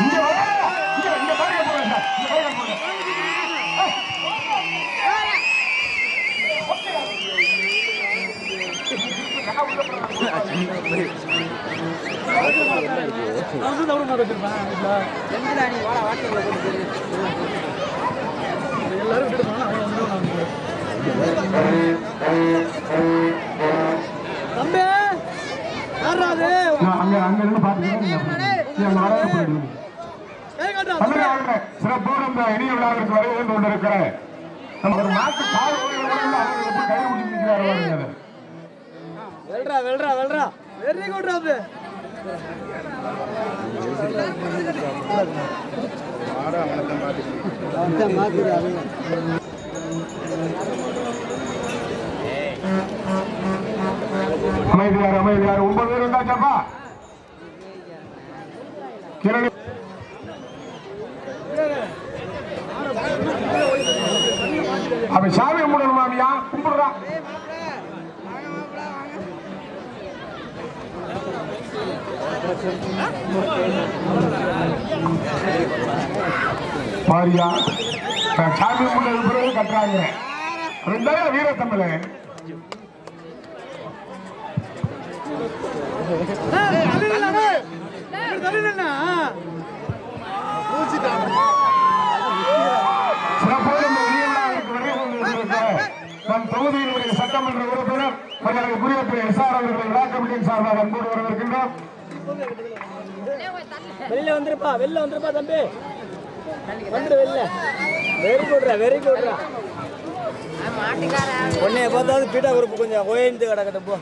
இங்க வா. இங்க, இங்க பாருங்க அங்க அங்க இருந்து தமிழ்நாடு சிறப்போடு இந்த இனிய விழாவிற்கு வருகை கொண்டிருக்கிற நம்ம ஒரு மாட்டு கால் ஊழியர்கள் அவங்க எப்படி கை பிடிச்சி நிற்கிறாரு பாருங்க அதை. வெல்றா வெல்றா வெல்றா. வெரி குட் ராபு அமைதியார் அமைதியார். ஒன்பது பேர் இருந்தாச்சப்பா அவன் சாமி கும்பிடணும் மாமியா? கும்பிடுறான் பாரியா சாமி கும்பிட்டது பிறகு கட்டுறாங்க. ரெண்டாவது வீரத்தமிழன் சிறப்போடு கொண்டிருக்கிற நம் தொகுதியினுடைய சட்டமன்ற உறுப்பினர் மகளது புரியப்பெரிய எஸ்ஆர் அவர்களை விழா கமிட்டியின் சார்பாக அன்போடு வரவேற்கின்றோம். வெளில வந்துருப்பா வெளில வந்துருப்பா தம்பி. வந்துரு வெளில. வெரி குட்ரா வெரி குட்ரா உன்னைய பார்த்தாவது பீட்டா குரூப் கொஞ்சம் ஓய்ந்து கிடக்கட்டும் போ.